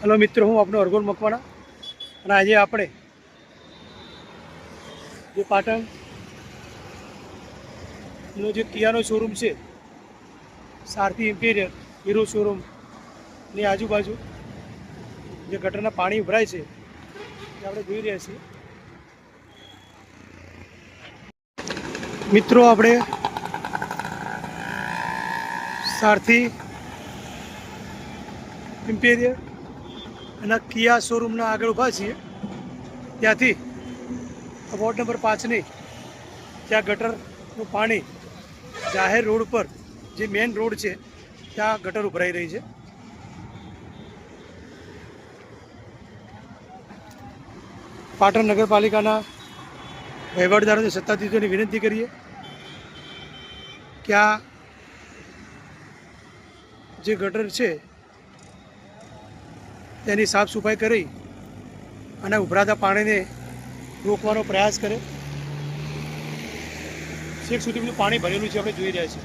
Hello મિત્રો, હું આપનો અરગોલ મકવાણા અને આજે આપણે જે પાટણનો જે કિયાનો શોરૂમ છે, સારથી ઇમ્પિરિયર હીરો શોરૂમની આજુબાજુ જે ગટરના પાણી ઉભરાય છે તે આપણે જોઈ રહ્યા છીએ. મિત્રો, આપણે સારથી ઇમ્પિરિયર અને કિયા શોરૂમના આગળ ઊભા છીએ. ત્યાંથી વોર્ડ નંબર પાંચની ત્યાં ગટરનું પાણી જાહેર રોડ પર જે મેઇન રોડ છે, ત્યાં ગટર ઉભરાઈ રહી છે. પાટણ નગરપાલિકાના વહીવટદારોને સત્તાધીશોને વિનંતી કરીએ કે આ જે ગટર છે તેની સાફ સફાઈ કરી અને ઉભરાતા પાણીને રોકવાનો પ્રયાસ કરે. છેક સુધીનું પાણી ભરેલું છે, આપણે જોઈ રહ્યા છીએ.